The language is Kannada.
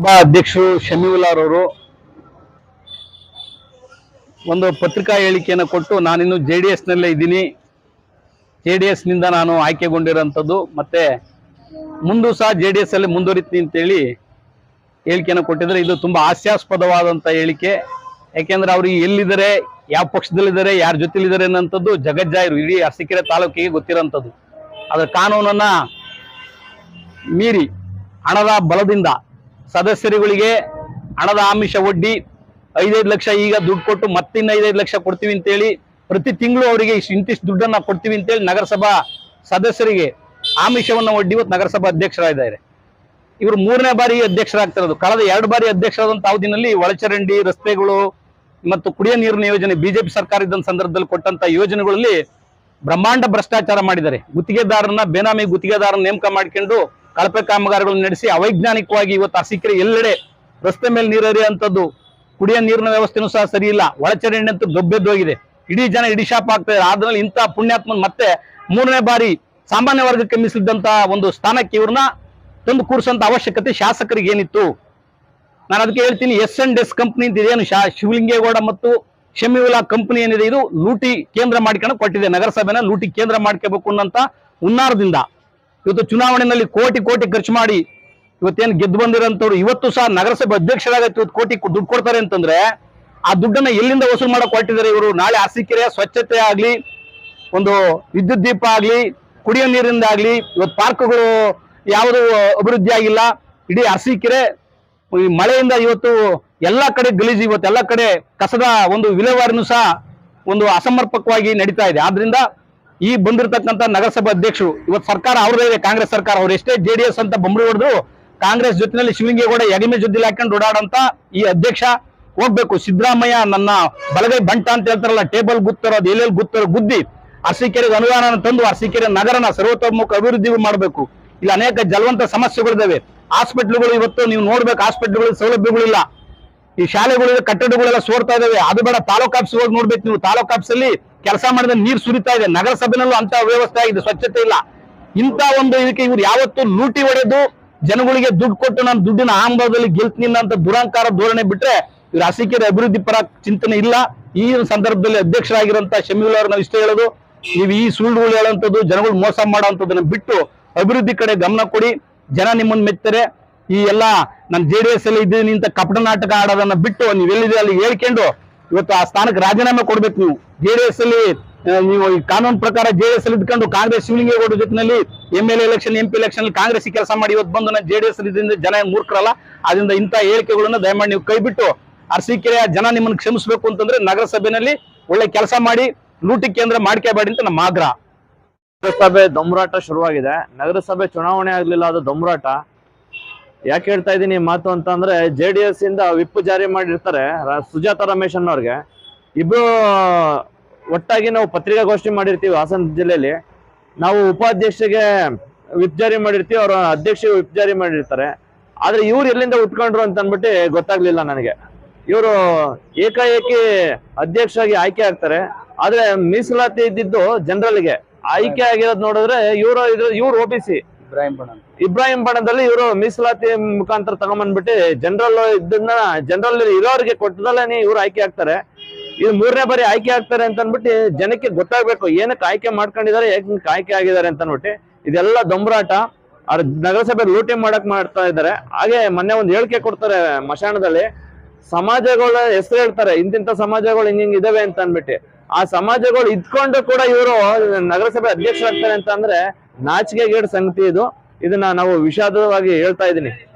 ಸಭಾ ಅಧ್ಯಕ್ಷರು ಶಮೀವುಲ್ಲಾರವರು ಒಂದು ಪತ್ರಿಕಾ ಹೇಳಿಕೆಯನ್ನು ಕೊಟ್ಟು ನಾನಿನ್ನು ಜೆ ಡಿ ಎಸ್ನಲ್ಲೇ ಇದ್ದೀನಿ. ಜೆ ಡಿ ಎಸ್ನಿಂದ ನಾನು ಆಯ್ಕೆಗೊಂಡಿರೋಂಥದ್ದು ಮತ್ತೆ ಮುಂದೂ ಸಹ ಜೆ ಡಿ ಎಸ್ ಅಲ್ಲಿ ಮುಂದುವರಿತೀನಿ ಅಂತೇಳಿ ಹೇಳಿಕೆಯನ್ನು ಕೊಟ್ಟಿದ್ದಾರೆ. ಇದು ತುಂಬ ಹಾಸ್ಯಾಸ್ಪದವಾದಂಥ ಹೇಳಿಕೆ. ಯಾಕೆಂದ್ರೆ ಅವ್ರಿಗೆ ಎಲ್ಲಿದ್ದಾರೆ, ಯಾವ ಪಕ್ಷದಲ್ಲಿದ್ದಾರೆ, ಯಾರ ಜೊತೆಲಿದ್ದಾರೆ ಅನ್ನೋಂಥದ್ದು ಜಗಜ್ಜಾಯರು ಇಡೀ ಅರಸೀಕೆರೆ ತಾಲೂಕಿಗೆ ಗೊತ್ತಿರೋಂಥದ್ದು. ಅದರ ಕಾನೂನನ್ನು ಮೀರಿ ಹಣದ ಬಲದಿಂದ ಸದಸ್ಯರುಗಳಿಗೆ ಹಣದ ಆಮಿಷ ಒಡ್ಡಿ ಐದೈದು ಲಕ್ಷ ಈಗ ದುಡ್ಡು ಕೊಟ್ಟು ಮತ್ತಿನ್ನ ಐದೈದು ಲಕ್ಷ ಕೊಡ್ತೀವಿ ಅಂತೇಳಿ ಪ್ರತಿ ತಿಂಗಳು ಅವರಿಗೆ ಇಷ್ಟು ಇಂತಿಷ್ಟು ದುಡ್ಡನ್ನ ಕೊಡ್ತೀವಿ ಅಂತೇಳಿ ನಗರಸಭಾ ಸದಸ್ಯರಿಗೆ ಆಮಿಷವನ್ನ ಒಡ್ಡಿ ಇವತ್ತು ನಗರಸಭಾ ಅಧ್ಯಕ್ಷರಾಗಿದ್ದಾರೆ. ಇವರು ಮೂರನೇ ಬಾರಿ ಅಧ್ಯಕ್ಷರಾಗ್ತಿರೋದು. ಕಳೆದ ಎರಡು ಬಾರಿ ಅಧ್ಯಕ್ಷರಾದಂಥ ಅವಧಿನಲ್ಲಿ ಒಳಚರಂಡಿ, ರಸ್ತೆಗಳು ಮತ್ತು ಕುಡಿಯ ನೀರಿನ ಯೋಜನೆ ಬಿಜೆಪಿ ಸರ್ಕಾರ ಇದ್ದ ಸಂದರ್ಭದಲ್ಲಿ ಕೊಟ್ಟಂತ ಯೋಜನೆಗಳಲ್ಲಿ ಬ್ರಹ್ಮಾಂಡ ಭ್ರಷ್ಟಾಚಾರ ಮಾಡಿದ್ದಾರೆ. ಗುತ್ತಿಗೆದಾರನ ಬೇನಾಮಿ ಗುತ್ತಿಗೆದಾರನ ನೇಮಕ ಮಾಡ್ಕೊಂಡು ಕಳಪೆ ಕಾಮಗಾರಿಗಳನ್ನು ನಡೆಸಿ ಅವೈಜ್ಞಾನಿಕವಾಗಿ ಇವತ್ತು ಅರಸೀಕೆರೆ ಎಲ್ಲೆಡೆ ರಸ್ತೆ ಮೇಲೆ ನೀರು ಹರಿಯುವಂಥದ್ದು, ಕುಡಿಯ ನೀರಿನ ವ್ಯವಸ್ಥೆನೂ ಸಹ ಸರಿ ಇಲ್ಲ. ಒಳಚರಂಡಿ ಅಂತೂ ಹೋಗಿದೆ. ಇಡೀ ಜನ ಇಡೀ ಶಾಪ್ ಆಗ್ತದೆ ಆದ್ರಲ್ಲಿ ಇಂಥ ಪುಣ್ಯಾತ್ಮನ್ ಮತ್ತೆ ಮೂರನೇ ಬಾರಿ ಸಾಮಾನ್ಯ ವರ್ಗಕ್ಕೆ ಮೀಸಲಿದ್ದಂಥ ಒಂದು ಸ್ಥಾನಕ್ಕೆ ಇವ್ರನ್ನ ತಂದು ಕೂರಿಸುವಂತ ಅವಶ್ಯಕತೆ ಶಾಸಕರಿಗೆ ಏನಿತ್ತು? ನಾನು ಅದಕ್ಕೆ ಹೇಳ್ತೀನಿ, ಎಸ್ ಅಂಡ್ ಎಸ್ ಕಂಪ್ನಿ ಅಂತ ಇದೇನು ಶಾ, ಶಿವಲಿಂಗೇಗೌಡ ಮತ್ತು ಶಮಿವುಲಾ ಕಂಪನಿ ಏನಿದೆ, ಇದು ಲೂಟಿ ಕೇಂದ್ರ ಮಾಡ್ಕೊಂಡು ಕೊಟ್ಟಿದೆ. ನಗರಸಭೆನ ಲೂಟಿ ಕೇಂದ್ರ ಮಾಡ್ಕೋಬೇಕು ಅನ್ನೋಂತ ಹುನ್ನಾರದಿಂದ. ಇವತ್ತು ಚುನಾವಣೆಯಲ್ಲಿ ಕೋಟಿ ಕೋಟಿ ಖರ್ಚು ಮಾಡಿ ಇವತ್ತೇನು ಗೆದ್ದು ಬಂದಿರೋಂಥವ್ರು ಇವತ್ತು ಸಹ ನಗರಸಭೆ ಅಧ್ಯಕ್ಷರಾಗತ್ತೆ ಇವತ್ತು ಕೋಟಿ ದುಡ್ಡು ಕೊಡ್ತಾರೆ ಅಂತಂದ್ರೆ ಆ ದುಡ್ಡನ್ನ ಎಲ್ಲಿಂದ ವಸೂಲು ಮಾಡಕ್ ಹೊರಟಿದ್ದಾರೆ ಇವರು? ನಾಳೆ ಅರಸೀಕೆರೆಯ ಸ್ವಚ್ಛತೆ ಆಗಲಿ, ಒಂದು ವಿದ್ಯುತ್ ದೀಪ ಆಗಲಿ, ಕುಡಿಯೋ ನೀರಿಂದ ಆಗಲಿ, ಇವತ್ತು ಪಾರ್ಕ್ಗಳು ಯಾವುದು ಅಭಿವೃದ್ಧಿ ಆಗಿಲ್ಲ. ಇಡೀ ಅರಸೀಕೆರೆ ಈ ಮಳೆಯಿಂದ ಇವತ್ತು ಎಲ್ಲಾ ಕಡೆ ಗಲೀಜು ಇವತ್ತು ಎಲ್ಲ ಕಡೆ ಕಸದ ಒಂದು ವಿಲೇವಾರಿನೂ ಸಹ ಒಂದು ಅಸಮರ್ಪಕವಾಗಿ ನಡೀತಾ ಇದೆ. ಆದ್ರಿಂದ ಈ ಬಂದಿರತಕ್ಕಂತ ನಗರಸಭಾ ಅಧ್ಯಕ್ಷರು, ಇವತ್ತು ಸರ್ಕಾರ ಅವ್ರದೇ ಕಾಂಗ್ರೆಸ್ ಸರ್ಕಾರ. ಅವ್ರು ಎಷ್ಟೇ ಜೆ ಡಿ ಎಸ್ ಅಂತ ಬೊಂಬಡಿ ಹೊಡೆದ್ರು, ಕಾಂಗ್ರೆಸ್ ಜೊತೆನಲ್ಲಿ ಶಿವಲಿಂಗೇಗೌಡ ಎಗಮೆ ಜೊತೆಲಿ ಹಾಕೊಂಡು ಓಡಾಡಂತ ಈ ಅಧ್ಯಕ್ಷ ಹೋಗ್ಬೇಕು. ಸಿದ್ದರಾಮಯ್ಯ ನನ್ನ ಬಲಗೈ ಬಂಟ ಅಂತ ಹೇಳ್ತಾರಲ್ಲ, ಟೇಬಲ್ ಗುತ್ತರೋದು ಎಲ್ಲೆಲ್ಲಿ ಗುತ್ತರೋ ಗುದ್ದಿ ಅರಸೀಕೆರೆಗೆ ಅನುದಾನ ತಂದು ಅರಸೀಕೆರೆ ನಗರನ ಸರ್ವತೋಮುಖ ಅಭಿವೃದ್ಧಿ ಮಾಡಬೇಕು. ಇಲ್ಲಿ ಅನೇಕ ಜಲವಂತ ಸಮಸ್ಯೆಗಳಿದ್ದಾವೆ ಹಾಸ್ಪಿಟ್ಲ್ಗಳು ಇವತ್ತು ನೀವು ನೋಡ್ಬೇಕು ಹಾಸ್ಪಿಟ್ಲ್ಗಳು ಸೌಲಭ್ಯಗಳಿಲ್ಲ ಈ ಶಾಲೆಗಳು, ಕಟ್ಟಡಗಳೆಲ್ಲ ಸೋರ್ತಾ ಇದಾವೆ. ಅದು ಬೇಡ, ತಾಲೂಕ್ ಆಫೀಸ್ ಹೋಗಿ ನೋಡ್ಬೇಕು ನೀವು. ತಾಲೂಕು ಆಫೀಸ್ ಅಲ್ಲಿ ಕೆಲಸ ಮಾಡಿದ ನೀರು ಸುರಿತಾ ಇದೆ. ನಗರಸಭೆನಲ್ಲೂ ಅಂತ ವ್ಯವಸ್ಥೆ ಆಗಿದೆ, ಸ್ವಚ್ಛತೆ ಇಲ್ಲ. ಇಂತ ಒಂದು ಇದಕ್ಕೆ ಇವ್ರು ಯಾವತ್ತೂ ಲೂಟಿ ಹೊಡೆದು ಜನಗಳಿಗೆ ದುಡ್ಡು ಕೊಟ್ಟು ನಾನು ದುಡ್ಡಿನ ಆಂಬದಲ್ಲಿ ಗೆಲ್ತೀನಿ ಅಂತ ದುರಂಕಾರ ಧೋರಣೆ ಬಿಟ್ರೆ ಇವ್ರ ಹಸಿಕೆರೆ ಅಭಿವೃದ್ಧಿ ಪರ ಚಿಂತನೆ ಇಲ್ಲ. ಈ ಸಂದರ್ಭದಲ್ಲಿ ಅಧ್ಯಕ್ಷರಾಗಿರುವಂತ ಶಮೀಲ್ ಅವರು ನಾವು ಇಷ್ಟ ಹೇಳೋದು, ನೀವು ಈ ಸುಳ್ಳುಗಳು ಹೇಳುವಂಥದ್ದು, ಜನಗಳು ಮೋಸ ಮಾಡೋಂಥದ್ದನ್ನ ಬಿಟ್ಟು ಅಭಿವೃದ್ಧಿ ಕಡೆ ಗಮನ ಕೊಡಿ. ಜನ ನಿಮ್ಮನ್ನು ಮೆತ್ತಾರೆ ಈ ಎಲ್ಲ ನಾನು ಜೆ ಡಿ ಎಸ್ ಅಲ್ಲಿ ಇದ್ದೀನಿ ಇಂಥ ಕಪಟ ನಾಟಕ ಆಡೋದನ್ನ ಬಿಟ್ಟು ನೀವೆಲ್ಲಿದೆ ಅಲ್ಲಿ ಹೇಳ್ಕೊಂಡು ಇವತ್ತು ಆ ಸ್ಥಾನಕ್ಕೆ ರಾಜೀನಾಮೆ ಕೊಡ್ಬೇಕು ನೀವು. ಜೆ ಡಿ ಎಸ್ ಅಲ್ಲಿ ನೀವು ಈ ಕಾನೂನು ಪ್ರಕಾರ ಜೆ ಡಿ ಎಸ್ ಅಲ್ಲಿ ಇದ್ಕೊಂಡು ಕಾಂಗ್ರೆಸ್ ಶಿವಲಿಂಗೇಗೌಡ ಜೊತೆನಲ್ಲಿ M L election M P election Congress ಕೆಲಸ ಮಾಡಿ ಇವತ್ತು ಬಂದು ನಾನು ಜೆ ಡಿ ಎಸ್ ಅಲ್ಲಿ ಜನ ಮೂರ್ಖರಲ್ಲ. ಅದರಿಂದ ಇಂಥ ಹೇಳಿಕೆಗಳನ್ನ ದಯಮಾಡಿ ನೀವು ಕೈಬಿಟ್ಟು ಅರಸೀಕೆರೆಯ ಜನ ನಿಮ್ಮನ್ನು ಕ್ಷಮಿಸಬೇಕು ಅಂತಂದ್ರೆ ನಗರಸಭೆನಲ್ಲಿ ಒಳ್ಳೆ ಕೆಲಸ ಮಾಡಿ ಲೂಟಿ ಕೇಂದ್ರ ಮಾಡ್ಕೋಬೇಡಿ ಅಂತ ನಮ್ಮ ಆಗ್ರಹ. ನಗರಸಭೆ ದೊಂಬರಾಟ ಶುರುವಾಗಿದೆ. ನಗರಸಭೆ ಚುನಾವಣೆ ಆಗ್ಲಿಲ್ಲ ಅದು ದೊಂಬರಾಟ. ಯಾಕೆ ಹೇಳ್ತಾ ಇದ್ದೀನಿ ಮಾತು ಅಂತ ಅಂದ್ರೆ ಜೆ ಡಿ ಎಸ್ ಇಂದ ವಿಪ್ ಜಾರಿ ಮಾಡಿರ್ತಾರೆ ಸುಜಾತಾ ಸುಜಾತ ರಮೇಶ್ ಅನ್ನೋರ್ಗೆ. ಇಬ್ರು ಒಟ್ಟಾಗಿ ನಾವು ಪತ್ರಿಕಾಗೋಷ್ಠಿ ಮಾಡಿರ್ತೀವಿ ಹಾಸನ ಜಿಲ್ಲೆಯಲ್ಲಿ. ನಾವು ಉಪಾಧ್ಯಕ್ಷಗೆ ವಿಪ್ ಜಾರಿ ಮಾಡಿರ್ತೀವಿ, ಅವರ ಅಧ್ಯಕ್ಷ ವಿಪ್ ಜಾರಿ ಮಾಡಿರ್ತಾರೆ. ಆದ್ರೆ ಇವ್ರು ಎಲ್ಲಿಂದ ಉಟ್ಕೊಂಡ್ರು ಅಂತ ಅನ್ಬಿಟ್ಟು ಗೊತ್ತಾಗ್ಲಿಲ್ಲ ನನಗೆ. ಇವರು ಏಕಾಏಕಿ ಅಧ್ಯಕ್ಷರಾಗಿ ಆಯ್ಕೆ ಆಗ್ತಾರೆ. ಆದ್ರೆ ಮೀಸಲಾತಿ ಇದ್ದಿದ್ದು ಜನರಲ್ಗೆ. ಆಯ್ಕೆ ಆಗಿರೋದು ನೋಡಿದ್ರೆ ಇವರು ಇದ್ರ ಇವ್ರು ಒ ಬಿ ಸಿ ಇಬ್ರಾಹಿಂ ಬಣ ಇಬ್ರಾಹಿಂ ಬಣದಲ್ಲಿ ಇವರು ಮೀಸಲಾತಿ ಮುಖಾಂತರ ತಗೊಂಡ್ಬಂದ್ಬಿಟ್ಟು ಜನರಲ್ ಇದನ್ನ ಜನರಲ್ ಇರೋರಿಗೆ ಕೊಟ್ಟದಲ್ಲೇ ಇವ್ರು ಆಯ್ಕೆ ಆಗ್ತಾರೆ. ಇದು ಮೂರನೇ ಬಾರಿ ಆಯ್ಕೆ ಆಗ್ತಾರೆ ಅಂತ ಅನ್ಬಿಟ್ಟು ಜನಕ್ಕೆ ಗೊತ್ತಾಗ್ಬೇಕು, ಏನಕ್ಕೆ ಆಯ್ಕೆ ಮಾಡ್ಕೊಂಡಿದ್ದಾರೆ, ಯಾಕೆ ಆಯ್ಕೆ ಆಗಿದ್ದಾರೆ ಅಂತ ಅನ್ಬಿಟ್ಟು ಇದೆಲ್ಲ ದೊಂಬರಾಟ. ಅವ್ರ ನಗರಸಭೆ ಲೂಟಿ ಮಾಡಕ್ ಮಾಡ್ತಾ ಇದ್ದಾರೆ. ಹಾಗೆ ಮೊನ್ನೆ ಒಂದು ಹೇಳಿಕೆ ಕೊಡ್ತಾರೆ ಮಶಾಣದಲ್ಲಿ. ಸಮಾಜಗಳ ಹೆಸರು ಹೇಳ್ತಾರೆ, ಇಂತಿಂತ ಸಮಾಜಗಳು ಹಿಂಗಿಂಗ್ ಇದಾವೆ ಅಂತ ಅನ್ಬಿಟ್ಟು ಆ ಸಮಾಜಗಳು ಇದ್ಕೊಂಡು ಕೂಡ ಇವರು ನಗರಸಭೆ ಅಧ್ಯಕ್ಷರಾಗ್ತಾರೆ ಅಂತ ಅಂದ್ರೆ ನಾಚಿಕೆಗೇಡು ಸಂಗತಿ ಇದು. ಇದನ್ನ ನಾವು ವಿಷಾದವಾಗಿ ಹೇಳ್ತಾ ಇದೀನಿ